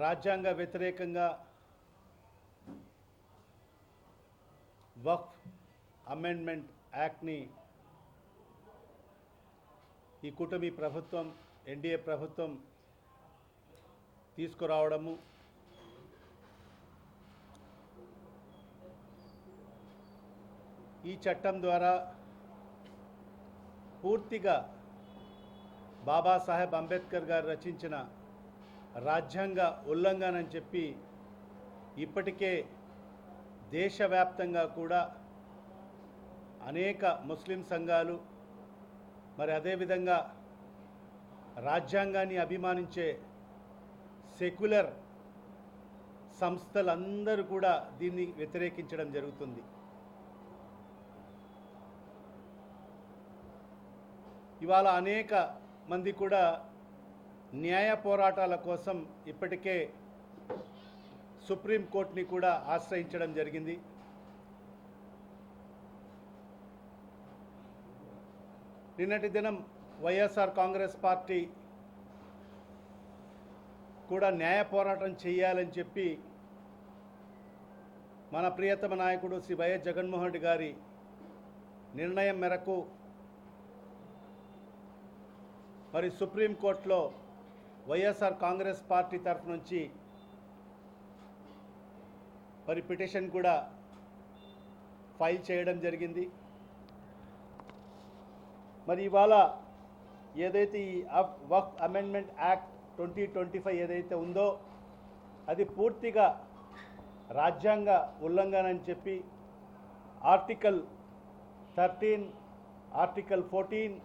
రాజ్యాంగ వ్యతిరేకంగా వక్ఫ్ అమెండ్మెంట్ యాక్ట్ని ఈ కూటమి ప్రభుత్వం ఎన్డీఏ ప్రభుత్వం తీసుకురావడము ఈ చట్టం ద్వారా పూర్తిగా బాబాసాహెబ్ అంబేద్కర్ గారు రచించిన రాజ్యాంగ ఉల్లంఘన అని చెప్పి ఇప్పటికే దేశవ్యాప్తంగా కూడా అనేక ముస్లిం సంఘాలు మరి అదేవిధంగా రాజ్యాంగాన్ని అభిమానించే సెక్యులర్ సంస్థలందరూ కూడా దీన్ని వ్యతిరేకించడం జరుగుతుంది. ఇవాళ అనేక మంది కూడా న్యాయ పోరాటాల కోసం ఇప్పటికే సుప్రీంకోర్టుని కూడా ఆశ్రయించడం జరిగింది. నిన్నటి దినం వైఎస్ఆర్ కాంగ్రెస్ పార్టీ కూడా న్యాయ పోరాటం చేయాలని చెప్పి మన ప్రియతమ నాయకుడు శ్రీ వైఎస్ జగన్మోహన్ రెడ్డి గారి నిర్ణయం మేరకు మరి సుప్రీంకోర్టులో వైఎస్ఆర్ కాంగ్రెస్ పార్టీ తరఫు నుంచి మరి పిటిషన్ కూడా ఫైల్ చేయడం జరిగింది. మరి ఇవాళ ఏదైతే ఈ Waqf amendment act twenty twenty five ఏదైతే ఉందో అది పూర్తిగా రాజ్యాంగ ఉల్లంఘన అని చెప్పి article thirteen article fourteen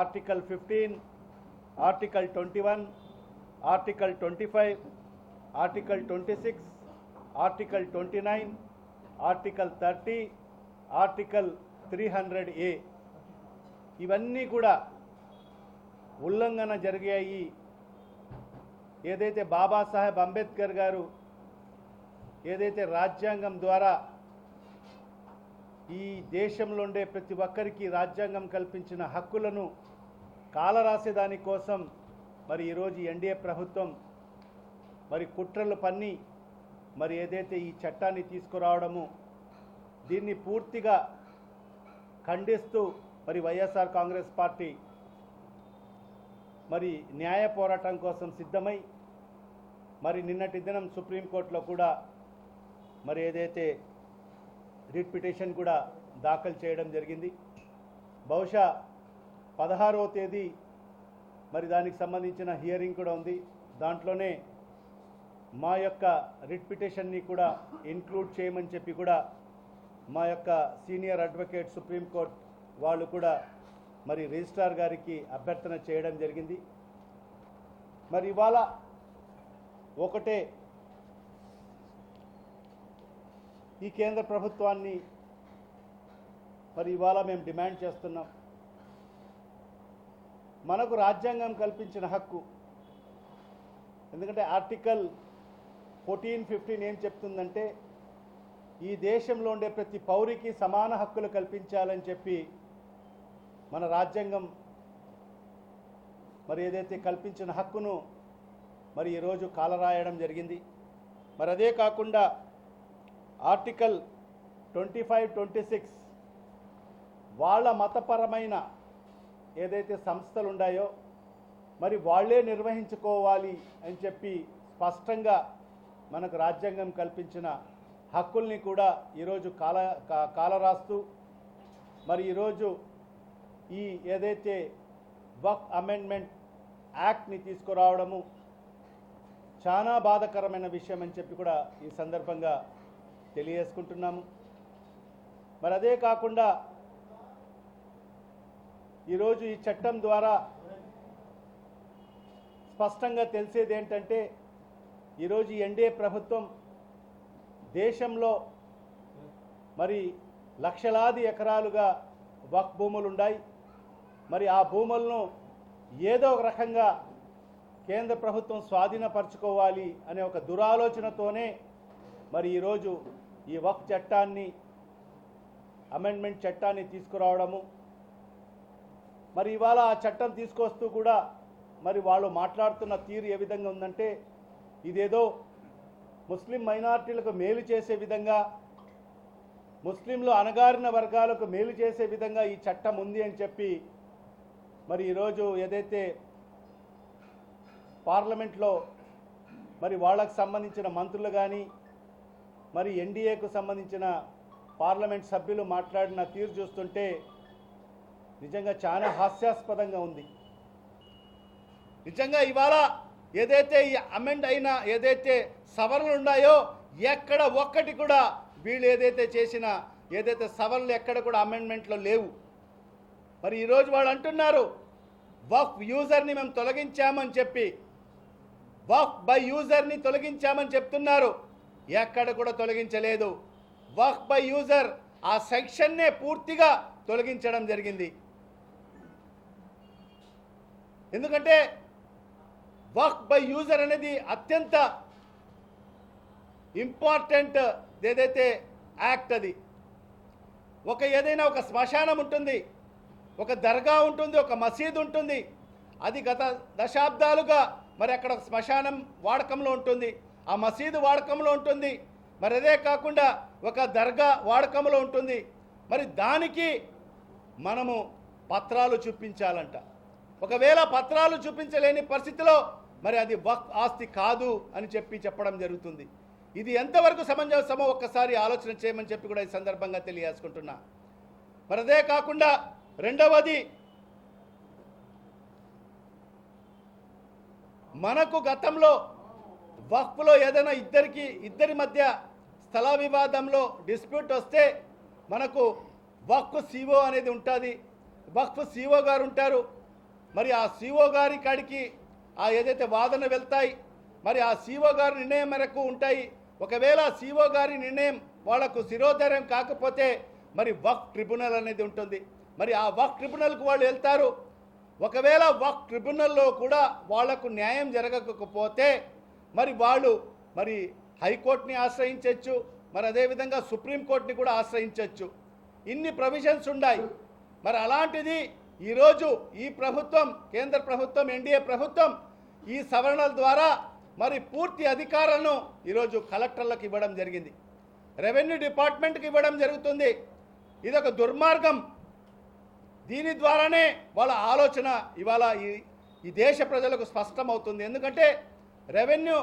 article fifteen article twenty one article twenty five article twenty six article twenty nine article thirty article three hundred A. ఇవన్నీ కూడా ఉల్లంఘన జరిగాయి. ఏదైతే బాబాసాహెబ్ అంబేద్కర్ గారు ఏదైతే రాజ్యాంగం ద్వారా ఈ దేశంలో ఉండే ప్రతి ఒక్కరికి రాజ్యాంగం కల్పించిన హక్కులను కాలరాసేదాని కోసం మరి ఈరోజు ఎన్డీఏ ప్రభుత్వం మరి కుట్రలు పన్ని మరి ఏదైతే ఈ చట్టాన్ని తీసుకురావడము దీన్ని పూర్తిగా ఖండిస్తూ మరి వైఎస్ఆర్ కాంగ్రెస్ పార్టీ మరి న్యాయ పోరాటం కోసం సిద్ధమై మరి నిన్నటి దినం సుప్రీంకోర్టులో కూడా మరి ఏదైతే రిట్ పిటిషన్ కూడా దాఖలు చేయడం జరిగింది. బహుశా పదహారవ తేదీ మరి దానికి సంబంధించిన హియరింగ్ కూడా ఉంది. దాంట్లోనే మా యొక్క రిట్ పిటిషన్ని కూడా ఇన్క్లూడ్ చేయమని చెప్పి కూడా మా యొక్క సీనియర్ అడ్వకేట్ సుప్రీంకోర్టు వాళ్ళు కూడా మరి రిజిస్ట్రార్ గారికి అభ్యర్థన చేయడం జరిగింది. మరి ఇవాళ ఒకటే ఈ కేంద్ర ప్రభుత్వాన్ని మరి ఇవాళ మేము డిమాండ్ చేస్తున్నాం. మనకు రాజ్యాంగం కల్పించిన హక్కు. ఎందుకంటే ఆర్టికల్ ఫోర్టీన్ ఫిఫ్టీన్ ఏం చెప్తుందంటే ఈ దేశంలో ఉండే ప్రతి పౌరికి సమాన హక్కులు కల్పించాలని చెప్పి మన రాజ్యాంగం మరి ఏదైతే కల్పించిన హక్కును మరి ఈరోజు కాలరాయడం జరిగింది. మరి అదే కాకుండా article twenty five twenty six వాళ్ళ మతపరమైన ఏదైతే సంస్థలు ఉన్నాయో మరి వాళ్ళే నిర్వహించుకోవాలి అని చెప్పి స్పష్టంగా మనకు రాజ్యాంగం కల్పించిన హక్కుల్ని కూడా ఈరోజు కాల కా- కాలరాస్తూ మరి ఈరోజు ఈ ఏదైతే వక్ అమెండ్మెంట్ యాక్ట్ని తీసుకురావడము చాలా బాధకరమైన విషయం అని చెప్పి కూడా ఈ సందర్భంగా తెలియజేసుకుంటున్నాము. మరి అదే కాకుండా ఈరోజు ఈ చట్టం ద్వారా స్పష్టంగా తెలిసేది ఏంటంటే ఈరోజు ఎన్డీఏ ప్రభుత్వం దేశంలో మరి లక్షలాది ఎకరాలుగా వక్ భూములు ఉన్నాయి మరి ఆ భూములను ఏదో ఒక రకంగా కేంద్ర ప్రభుత్వం స్వాధీనపరచుకోవాలి అనే ఒక దురాలోచనతోనే మరి ఈరోజు ఈ వక్ చట్టాన్ని అమెండ్మెంట్ చట్టాన్ని తీసుకురావడము మరి ఇవాళ ఆ చట్టం తీసుకొస్తూ కూడా మరి వాళ్ళు మాట్లాడుతున్న తీరు ఏ విధంగా ఉందంటే ఇదేదో ముస్లిం మైనార్టీలకు మేలు చేసే విధంగా ముస్లింలు అణగారిన వర్గాలకు మేలు చేసే విధంగా ఈ చట్టం ఉంది అని చెప్పి మరి ఈరోజు ఏదైతే పార్లమెంట్లో మరి వాళ్ళకు సంబంధించిన మంత్రులు కానీ మరి ఎన్డీఏకు సంబంధించిన పార్లమెంట్ సభ్యులు మాట్లాడిన తీరు చూస్తుంటే నిజంగా చాలా హాస్యాస్పదంగా ఉంది. నిజంగా ఇవాళ ఏదైతే ఈ అమెండ్ అయిన ఏదైతే సవరణలు ఉన్నాయో ఎక్కడ ఒక్కటి కూడా వీళ్ళు ఏదైతే చేసిన ఏదైతే సవరణలు ఎక్కడ కూడా అమెండ్మెంట్లో లేవు. మరి ఈరోజు వాళ్ళు అంటున్నారు వఫ్ యూజర్ని మేము తొలగించామని చెప్పి. వఫ్ బై యూజర్ని తొలగించామని చెప్తున్నారు. ఎక్కడ కూడా తొలగించలేదు. వఫ్ బై యూజర్ ఆ సెక్షన్నే పూర్తిగా తొలగించడం జరిగింది. ఎందుకంటే వర్క్ బై యూజర్ అనేది అత్యంత ఇంపార్టెంట్ ఏదైతే యాక్ట్ అది. ఒక ఏదైనా ఒక శ్మశానం ఉంటుంది ఒక దర్గా ఉంటుంది ఒక మసీద్ ఉంటుంది అది గత దశాబ్దాలుగా మరి అక్కడ ఒక శ్మశానం వాడకంలో ఉంటుంది ఆ మసీదు వాడకంలో ఉంటుంది మరి అదే కాకుండా ఒక దర్గా వాడకంలో ఉంటుంది. మరి దానికి మనము పత్రాలు చూపించాలంట. ఒకవేళ పత్రాలు చూపించలేని పరిస్థితిలో మరి అది వక్ ఆస్తి కాదు అని చెప్పి చెప్పడం జరుగుతుంది. ఇది ఎంతవరకు సమంజసమో ఒక్కసారి ఆలోచన చేయమని చెప్పి కూడా ఈ సందర్భంగా తెలియజేసుకుంటున్నా. మరి అదే కాకుండా రెండవది మనకు గతంలో వక్ఫ్లో ఏదైనా ఇద్దరికి ఇద్దరి మధ్య స్థల వివాదంలో డిస్ప్యూట్ వస్తే మనకు వక్ఫ్ సిఓ అనేది ఉంటుంది. వక్ఫ్ సిఓ గారు ఉంటారు. మరి ఆ సిఓ గారి కాడికి ఆ ఏదైతే వాదన వెళ్తాయి మరి ఆ సిఓ గారి నిర్ణయం మేరకు ఉంటాయి. ఒకవేళ సిఓ గారి నిర్ణయం వాళ్ళకు శిరోధర్యం కాకపోతే మరి వక్ ట్రిబ్యునల్ అనేది ఉంటుంది. మరి ఆ వక్ ట్రిబ్యునల్కు వాళ్ళు వెళ్తారు. ఒకవేళ వక్ ట్రిబ్యునల్లో కూడా వాళ్ళకు న్యాయం జరగకపోతే మరి వాళ్ళు మరి హైకోర్టుని ఆశ్రయించవచ్చు మరి అదేవిధంగా సుప్రీంకోర్టుని కూడా ఆశ్రయించవచ్చు ఇన్ని ప్రొవిజన్స్ ఉన్నాయి మరి అలాంటిది ఈరోజు ఈ ప్రభుత్వం కేంద్ర ప్రభుత్వం ఎన్డీఏ ప్రభుత్వం ఈ సవరణల ద్వారా మరి పూర్తి అధికారాలను ఈరోజు కలెక్టర్లకు ఇవ్వడం జరిగింది. రెవెన్యూ డిపార్ట్మెంట్కి ఇవ్వడం జరుగుతుంది. ఇది ఒక దుర్మార్గం. దీని ద్వారానే వాళ్ళ ఆలోచన ఇవాళ ఈ ఈ దేశ ప్రజలకు స్పష్టమవుతుంది. ఎందుకంటే రెవెన్యూ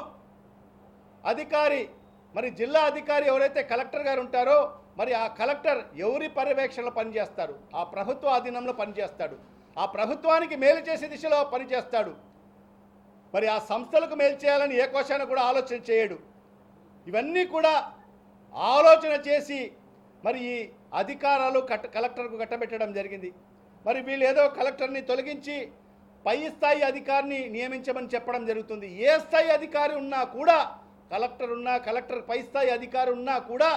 అధికారి మరి జిల్లా అధికారి ఎవరైతే కలెక్టర్ గారు ఉంటారో మరి ఆ కలెక్టర్ ఎవరి పర్యవేక్షణలో పనిచేస్తారు ఆ ప్రభుత్వ అధీనంలో పనిచేస్తాడు. ఆ ప్రభుత్వానికి మేలు చేసే దిశలో పనిచేస్తాడు. మరి ఆ సంస్థలకు మేలు చేయాలని ఏ కోశాన్ని కూడా ఆలోచన చేయడు. ఇవన్నీ కూడా ఆలోచన చేసి మరి ఈ అధికారాలు కట్ కలెక్టర్కు కట్టబెట్టడం జరిగింది. మరి వీళ్ళు ఏదో కలెక్టర్ని తొలగించి పై స్థాయి అధికారిని నియమించమని చెప్పడం జరుగుతుంది. ఏ స్థాయి అధికారి ఉన్నా కూడా కలెక్టర్ ఉన్నా కలెక్టర్ పై స్థాయి అధికారి ఉన్నా కూడా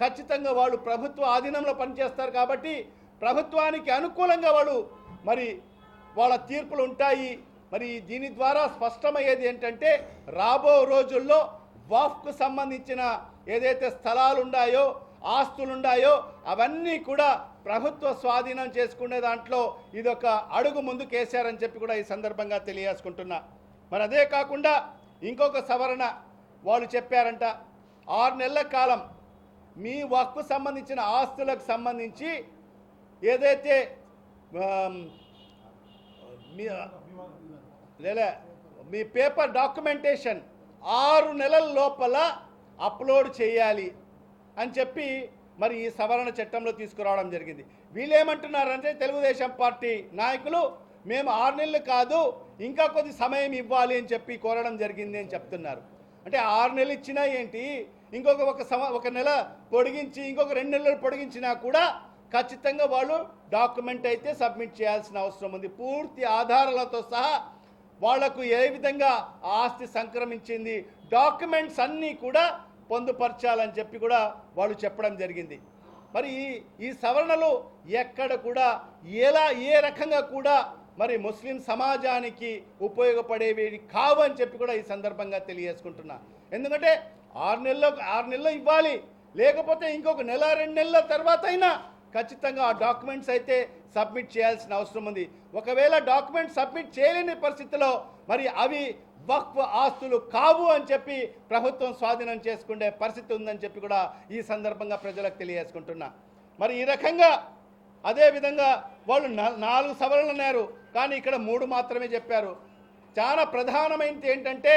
ఖచ్చితంగా వాళ్ళు ప్రభుత్వ ఆధీనంలో పనిచేస్తారు కాబట్టి ప్రభుత్వానికి అనుకూలంగా వాళ్ళు మరి వాళ్ళ తీర్పులు ఉంటాయి. మరి దీని ద్వారా స్పష్టమయ్యేది ఏంటంటే రాబో రోజుల్లో వాఫ్కు సంబంధించిన ఏదైతే స్థలాలు ఉన్నాయో ఆస్తులు ఉన్నాయో అవన్నీ కూడా ప్రభుత్వ స్వాధీనం చేసుకునే దాంట్లో ఇదొక అడుగు ముందుకు వేశారని చెప్పి కూడా ఈ సందర్భంగా తెలియజేసుకుంటున్నా. మరి అదే కాకుండా ఇంకొక సవరణ వాళ్ళు చెప్పారంట. ఆరు నెలల కాలం మీ వక్కు సంబంధించిన ఆస్తులకు సంబంధించి ఏదైతే మీ లేలే మీ పేపర్ డాక్యుమెంటేషన్ ఆరు నెలల లోపల అప్లోడ్ చేయాలి అని చెప్పి మరి ఈ సవరణ చట్టంలో తీసుకురావడం జరిగింది. వీళ్ళేమంటున్నారంటే తెలుగుదేశం పార్టీ నాయకులు మేము ఆరు నెలలు కాదు ఇంకా కొద్ది సమయం ఇవ్వాలి అని చెప్పి కోరడం జరిగింది అని చెప్తున్నారు. అంటే ఆరు నెలలు ఇచ్చినా ఏంటి? ఇంకొక ఒక సమ ఒక నెల పొడిగించి ఇంకొక రెండు నెలలు పొడిగించినా కూడా ఖచ్చితంగా వాళ్ళు డాక్యుమెంట్ అయితే సబ్మిట్ చేయాల్సిన అవసరం ఉంది. పూర్తి ఆధారాలతో సహా వాళ్ళకు ఏ విధంగా ఆస్తి సంక్రమించింది డాక్యుమెంట్స్ అన్నీ కూడా పొందుపరచాలని చెప్పి కూడా వాళ్ళు చెప్పడం జరిగింది. మరి ఈ- ఈ సవరణలు ఎక్కడ కూడా ఎలా ఏ రకంగా కూడా మరి ముస్లిం సమాజానికి ఉపయోగపడేవి కావు అని చెప్పి కూడా ఈ సందర్భంగా తెలియజేసుకుంటున్నా. ఎందుకంటే ఆరు నెలలు ఆరు నెలలు ఇవ్వాలి. లేకపోతే ఇంకొక నెల రెండు నెలల తర్వాత అయినా ఖచ్చితంగా ఆ డాక్యుమెంట్స్ అయితే సబ్మిట్ చేయాల్సిన అవసరం ఉంది. ఒకవేళ డాక్యుమెంట్ సబ్మిట్ చేయలేని పరిస్థితిలో మరి అవి వక్ఫ్ ఆస్తులు కావు అని చెప్పి ప్రభుత్వం స్వాధీనం చేసుకునే పరిస్థితి ఉందని చెప్పి కూడా ఈ సందర్భంగా ప్రజలకు తెలియజేసుకుంటున్నా. మరి ఈ రకంగా అదేవిధంగా వాళ్ళు నాలుగు సవరణలు అన్నారు. కానీ ఇక్కడ మూడు మాత్రమే చెప్పారు. చాలా ప్రధానమైనది ఏంటంటే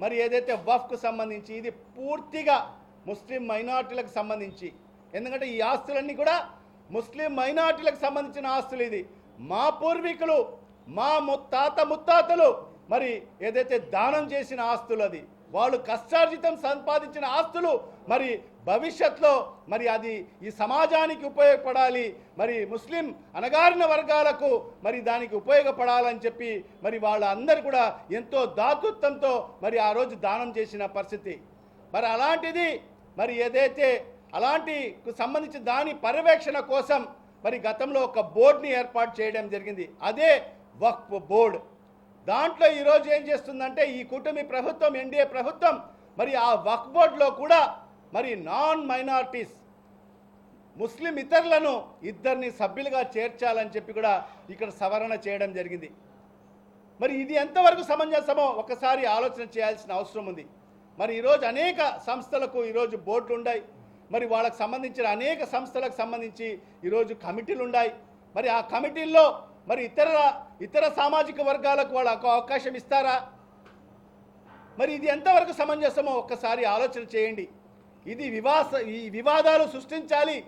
మరి ఏదైతే వఫ్కు సంబంధించి ఇది పూర్తిగా ముస్లిం మైనార్టీలకు సంబంధించి. ఎందుకంటే ఈ ఆస్తులన్నీ కూడా ముస్లిం మైనార్టీలకు సంబంధించిన ఆస్తులు ఇది. మా పూర్వీకులు మా ముత్తాత ముత్తాతలు మరి ఏదైతే దానం చేసిన ఆస్తులు అది. వాళ్ళు కష్టార్జితం సంపాదించిన ఆస్తులు మరి భవిష్యత్తులో మరి అది ఈ సమాజానికి ఉపయోగపడాలి మరి ముస్లిం అణగారిన వర్గాలకు మరి దానికి ఉపయోగపడాలని చెప్పి మరి వాళ్ళందరూ కూడా ఎంతో దాతృత్వంతో మరి ఆ రోజు దానం చేసిన పరిస్థితి. మరి అలాంటిది మరి ఏదైతే అలాంటి సంబంధించి దాని పర్యవేక్షణ కోసం మరి గతంలో ఒక బోర్డుని ఏర్పాటు చేయడం జరిగింది. అదే వక్ఫ్ బోర్డు. దాంట్లో ఈరోజు ఏం చేస్తుందంటే ఈ కూటమి ప్రభుత్వం ఎన్డీఏ ప్రభుత్వం మరి ఆ వక్ బోర్డులో కూడా మరి నాన్ మైనార్టీస్ ముస్లిం ఇతరులను ఇద్దరిని సభ్యులుగా చేర్చాలని చెప్పి కూడా ఇక్కడ సవరణ చేయడం జరిగింది. మరి ఇది ఎంతవరకు సమంజసమో ఒకసారి ఆలోచన చేయాల్సిన అవసరం ఉంది. మరి ఈరోజు అనేక సంస్థలకు ఈరోజు బోర్డులు ఉన్నాయి మరి వాళ్ళకు సంబంధించిన అనేక సంస్థలకు సంబంధించి ఈరోజు కమిటీలు ఉన్నాయి మరి ఆ కమిటీల్లో మరి ఇతర ఇతర సామాజిక వర్గాలకు వాళ్ళకు అవకాశం ఇస్తారా? మరి ఇది ఎంతవరకు సమంజసమో ఒక్కసారి ఆలోచన చేయండి. ఇది వివాస ఈ వివాదాలు సృష్టించాలి.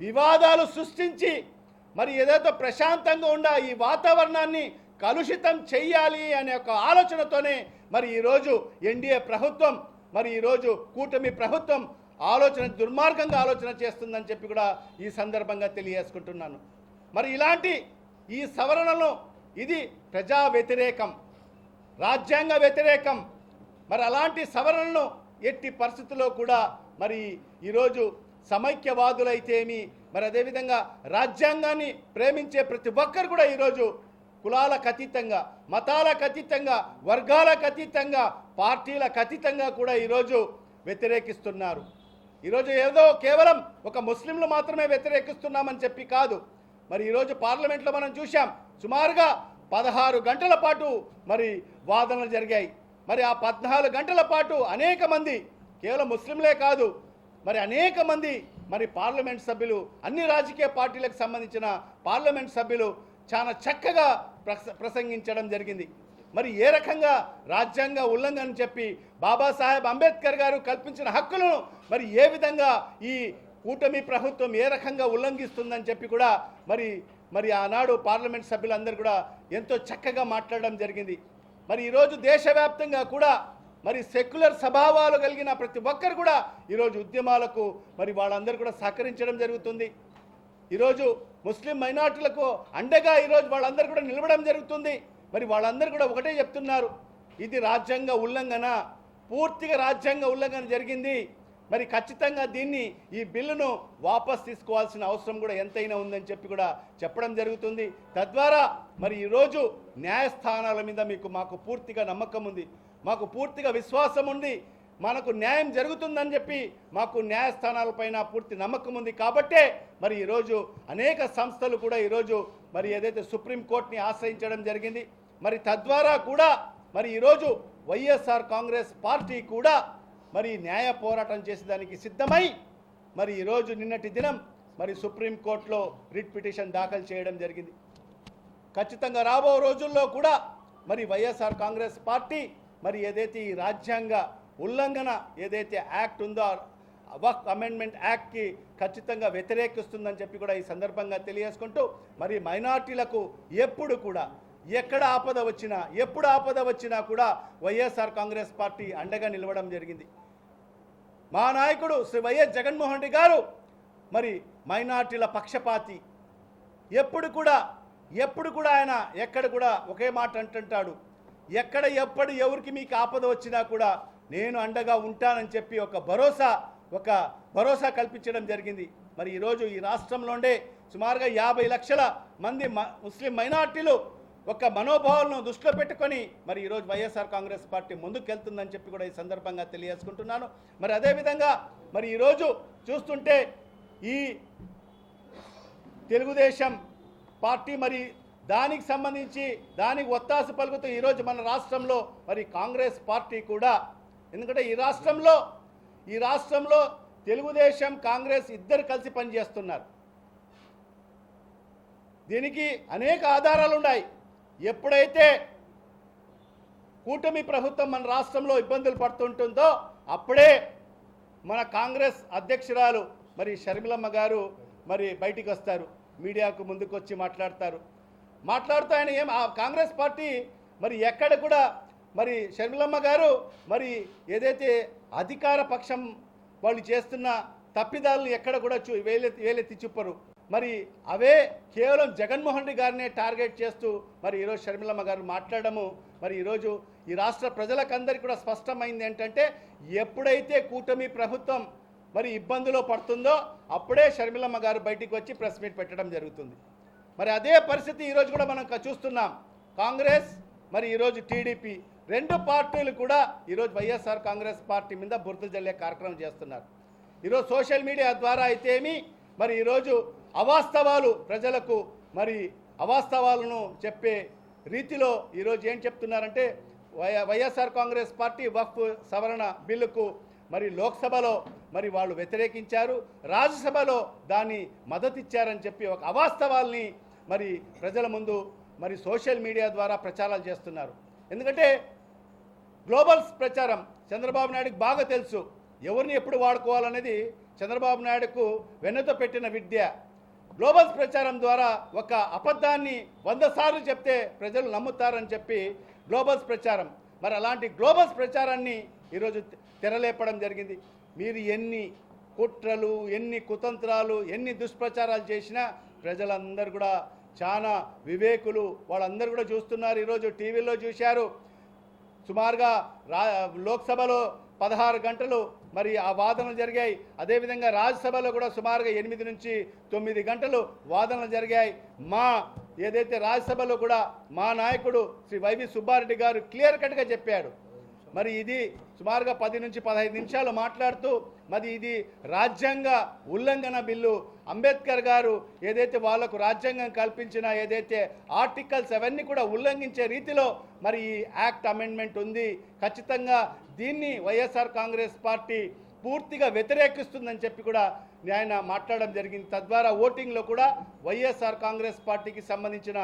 వివాదాలు సృష్టించి మరి ఏదైతే ప్రశాంతంగా ఉండ ఈ వాతావరణాన్ని కలుషితం చెయ్యాలి అనే ఒక ఆలోచనతోనే మరి ఈరోజు ఎన్డీఏ ప్రభుత్వం మరి ఈరోజు కూటమి ప్రభుత్వం ఆలోచన దుర్మార్గంగా ఆలోచన చేస్తుందని చెప్పి కూడా ఈ సందర్భంగా తెలియజేసుకుంటున్నాను. మరి ఇలాంటి ఈ సవరణలు ఇది ప్రజా వ్యతిరేకం రాజ్యాంగ వ్యతిరేకం. మరి అలాంటి సవరణలు ఎట్టి పరిస్థితుల్లో కూడా మరి ఈరోజు సమైక్యవాదులైతేమి మరి అదేవిధంగా రాజ్యాంగాన్ని ప్రేమించే ప్రతి ఒక్కరు కూడా ఈరోజు కులాలకు అతీతంగా మతాలకు అతీతంగా వర్గాలకు అతీతంగా పార్టీలకు అతీతంగా కూడా ఈరోజు వ్యతిరేకిస్తున్నారు. ఈరోజు ఏదో కేవలం ఒక ముస్లింలు మాత్రమే వ్యతిరేకిస్తున్నామని చెప్పి కాదు. మరి ఈరోజు పార్లమెంట్లో మనం చూశాం సుమారుగా పదహారు గంటల పాటు మరి వాదనలు జరిగాయి. మరి ఆ పద్నాలుగు గంటల పాటు అనేక మంది కేవలం ముస్లింలే కాదు మరి అనేక మంది మరి పార్లమెంట్ సభ్యులు అన్ని రాజకీయ పార్టీలకు సంబంధించిన పార్లమెంట్ సభ్యులు చాలా చక్కగా ప్రస ప్రసంగించడం జరిగింది. మరి ఏ రకంగా రాజ్యాంగ ఉల్లంఘన చెప్పి బాబాసాహెబ్ అంబేద్కర్ గారు కల్పించిన హక్కులను మరి ఏ విధంగా ఈ కూటమి ప్రభుత్వం ఏ రకంగా ఉల్లంఘిస్తుందని చెప్పి కూడా మరి మరి ఆనాడు పార్లమెంట్ సభ్యులందరూ కూడా ఎంతో చక్కగా మాట్లాడడం జరిగింది. మరి ఈరోజు దేశవ్యాప్తంగా కూడా మరి సెక్యులర్ స్వభావాలు కలిగిన ప్రతి ఒక్కరు కూడా ఈరోజు ఉద్యమాలకు మరి వాళ్ళందరూ కూడా సహకరించడం జరుగుతుంది. ఈరోజు ముస్లిం మైనార్టీలకు అండగా ఈరోజు వాళ్ళందరూ కూడా నిలవడం జరుగుతుంది. మరి వాళ్ళందరూ కూడా ఒకటే చెప్తున్నారు. ఇది రాజ్యాంగ ఉల్లంఘన పూర్తిగా రాజ్యాంగ ఉల్లంఘన జరిగింది. మరి ఖచ్చితంగా దీన్ని ఈ బిల్లును వాపస్ తీసుకోవాల్సిన అవసరం కూడా ఎంతైనా ఉందని చెప్పి కూడా చెప్పడం జరుగుతుంది. తద్వారా మరి ఈరోజు న్యాయస్థానాల మీద మీకు మాకు పూర్తిగా నమ్మకం ఉంది. మాకు పూర్తిగా విశ్వాసం ఉంది. మనకు న్యాయం జరుగుతుందని చెప్పి మాకు న్యాయస్థానాలపైన పూర్తి నమ్మకం ఉంది కాబట్టే మరి ఈరోజు అనేక సంస్థలు కూడా ఈరోజు మరి ఏదైతే సుప్రీంకోర్టుని ఆశ్రయించడం జరిగింది మరి తద్వారా కూడా మరి ఈరోజు వైఎస్ఆర్ కాంగ్రెస్ పార్టీ కూడా మరి న్యాయ పోరాటం చేసేదానికి సిద్ధమై మరి ఈరోజు నిన్నటి దినం మరి సుప్రీంకోర్టులో రిట్ పిటిషన్ దాఖలు చేయడం జరిగింది. ఖచ్చితంగా రాబో రోజుల్లో కూడా మరి వైఎస్ఆర్ కాంగ్రెస్ పార్టీ మరి ఏదైతే ఈ రాజ్యాంగ ఉల్లంఘన ఏదైతే యాక్ట్ ఉందో వక్ అమెండ్మెంట్ యాక్ట్కి ఖచ్చితంగా వ్యతిరేకిస్తుందని చెప్పి కూడా ఈ సందర్భంగా తెలియజేసుకుంటూ మరి మైనార్టీలకు ఎప్పుడు కూడా ఎక్కడ ఆపద వచ్చినా ఎప్పుడు ఆపద వచ్చినా కూడా వైఎస్ఆర్ కాంగ్రెస్ పార్టీ అండగా నిలవడం జరిగింది. మా నాయకుడు శ్రీ వైఎస్ జగన్మోహన్ రెడ్డి గారు మరి మైనార్టీల పక్షపాతి. ఎప్పుడు కూడా ఎప్పుడు కూడా ఆయన ఎక్కడ కూడా ఒకే మాట అంటుంటాడు. ఎక్కడ ఎప్పుడు ఎవరికి మీకు ఆపద వచ్చినా కూడా నేను అండగా ఉంటానని చెప్పి ఒక భరోసా ఒక భరోసా కల్పించడం జరిగింది. మరి ఈరోజు ఈ రాష్ట్రంలోనే సుమారుగా యాభై లక్షల మంది మ- ముస్లిం మైనార్టీలు ఒక మనోభావాలను దృష్టిలో పెట్టుకొని మరి ఈరోజు వైఎస్ఆర్ కాంగ్రెస్ పార్టీ ముందుకెళ్తుందని చెప్పి కూడా ఈ సందర్భంగా తెలియజేసుకుంటున్నాను. మరి అదేవిధంగా మరి ఈరోజు చూస్తుంటే ఈ తెలుగుదేశం పార్టీ మరి దానికి సంబంధించి దానికి ఒత్తాసు పలుకుతూ ఈరోజు మన రాష్ట్రంలో మరి కాంగ్రెస్ పార్టీ కూడా ఎందుకంటే ఈ రాష్ట్రంలో ఈ రాష్ట్రంలో తెలుగుదేశం కాంగ్రెస్ ఇద్దరు కలిసి పనిచేస్తున్నారు. దీనికి అనేక ఆధారాలు ఉన్నాయి ఎప్పుడైతే కూటమి ప్రభుత్వం మన రాష్ట్రంలో ఇబ్బందులు పడుతుంటుందో అప్పుడే మన కాంగ్రెస్ అధ్యక్షురాలు మరి షర్మిలమ్మ గారు మరి బయటికి వస్తారు మీడియాకు ముందుకు వచ్చి మాట్లాడతారు. మాట్లాడుతూ ఆయన ఏం ఆ కాంగ్రెస్ పార్టీ మరి ఎక్కడ కూడా మరి షర్మిలమ్మ గారు మరి ఏదైతే అధికార పక్షం వాళ్ళు చేస్తున్న తప్పిదాలను ఎక్కడ కూడా చూ వేలెత్తి వేలెత్తి చూపరు. మరి అవే కేవలం జగన్మోహన్ రెడ్డి గారినే టార్గెట్ చేస్తూ మరి ఈరోజు షర్మిలమ్మ గారు మాట్లాడము మరి ఈరోజు ఈ రాష్ట్ర ప్రజలకందరికీ కూడా స్పష్టమైంది ఏంటంటే ఎప్పుడైతే కూటమి ప్రభుత్వం మరి ఇబ్బందిలో పడుతుందో అప్పుడే షర్మిలమ్మ గారు బయటికి వచ్చి ప్రెస్ మీట్ పెట్టడం జరుగుతుంది. మరి అదే పరిస్థితి ఈరోజు కూడా మనం చూస్తున్నాం. కాంగ్రెస్ మరి ఈరోజు టీడీపీ రెండు పార్టీలు కూడా ఈరోజు వైఎస్ఆర్ కాంగ్రెస్ పార్టీ మీద బురద జల్లే కార్యక్రమం చేస్తున్నారు. ఈరోజు సోషల్ మీడియా ద్వారా అయితే ఏమి మరి ఈరోజు అవాస్తవాలు ప్రజలకు మరి అవాస్తవాలను చెప్పే రీతిలో ఈరోజు ఏం చెప్తున్నారంటే Y YSR Congress party Waqf సవరణ బిల్లుకు మరి లోక్సభలో మరి వాళ్ళు వ్యతిరేకించారు రాజ్యసభలో దాన్ని మద్దతిచ్చారని చెప్పి ఒక అవాస్తవాల్ని మరి ప్రజల ముందు మరి సోషల్ మీడియా ద్వారా ప్రచారాలు చేస్తున్నారు. ఎందుకంటే గ్లోబల్స్ ప్రచారం చంద్రబాబు నాయుడుకి బాగా తెలుసు. ఎవరిని ఎప్పుడు వాడుకోవాలనేది చంద్రబాబు నాయుడుకు వెన్నతో పెట్టిన విద్య. గ్లోబల్స్ ప్రచారం ద్వారా ఒక అబద్ధాన్ని వంద సార్లు చెప్తే ప్రజలు నమ్ముతారని చెప్పి గ్లోబల్స్ ప్రచారం. మరి అలాంటి గ్లోబల్స్ ప్రచారాన్ని ఈరోజు తెరలేపడం జరిగింది. మీరు ఎన్ని కుట్రలు ఎన్ని కుతంత్రాలు ఎన్ని దుష్ప్రచారాలు చేసినా ప్రజలందరూ కూడా చాలా వివేకులు వాళ్ళందరూ కూడా చూస్తున్నారు. ఈరోజు టీవీలో చూశారు. సుమారుగా రా లోక్సభలో పదహారు గంటలు మరి ఆ వాదనలు జరిగాయి. అదేవిధంగా రాజ్యసభలో కూడా సుమారుగా ఎనిమిది నుంచి తొమ్మిది గంటలు వాదనలు జరిగాయి. మా ఏదైతే రాజ్యసభలో కూడా మా నాయకుడు శ్రీ వైవి సుబ్బారెడ్డి గారు క్లియర్ కట్గా చెప్పాడు. మరి ఇది సుమారుగా పది నుంచి పదహైదు నిమిషాలు మాట్లాడుతూ మరి ఇది రాజ్యాంగ ఉల్లంఘన బిల్లు. అంబేద్కర్ గారు ఏదైతే వాళ్ళకు రాజ్యాంగం కల్పించిన ఏదైతే ఆర్టికల్స్ అవన్నీ కూడా ఉల్లంఘించే రీతిలో మరి ఈ యాక్ట్ అమెండ్మెంట్ ఉంది. ఖచ్చితంగా దీన్ని వైఎస్ఆర్ కాంగ్రెస్ పార్టీ పూర్తిగా వ్యతిరేకిస్తుందని చెప్పి కూడా ఆయన మాట్లాడడం జరిగింది. తద్వారా ఓటింగ్లో కూడా వైఎస్ఆర్ కాంగ్రెస్ పార్టీకి సంబంధించిన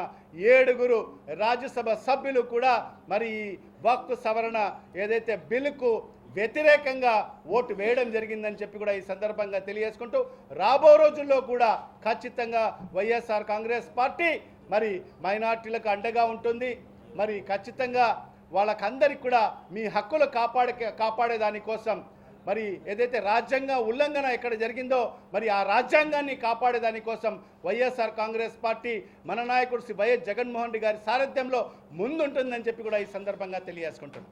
ఏడుగురు రాజ్యసభ సభ్యులు కూడా మరి ఈ వాక్కు సవరణ ఏదైతే బిల్లుకు వ్యతిరేకంగా ఓటు వేయడం జరిగిందని చెప్పి కూడా ఈ సందర్భంగా తెలియజేసుకుంటూ రాబో రోజుల్లో కూడా ఖచ్చితంగా వైఎస్ఆర్ కాంగ్రెస్ పార్టీ మరి మైనార్టీలకు అండగా ఉంటుంది. మరి ఖచ్చితంగా వాళ్ళకందరికి కూడా మీ హక్కులు కాపాడే కాపాడే దానికోసం మరి ఏదైతే రాజ్యాంగ ఉల్లంఘన ఎక్కడ జరిగిందో మరి ఆ రాజ్యాంగాన్ని కాపాడే దానికోసం వైఎస్ఆర్ కాంగ్రెస్ పార్టీ మన నాయకుడు శ్రీ వైఎస్ జగన్మోహన్ రెడ్డి గారి సారథ్యంలో ముందుంటుందని చెప్పి కూడా ఈ సందర్భంగా తెలియజేసుకుంటున్నాం.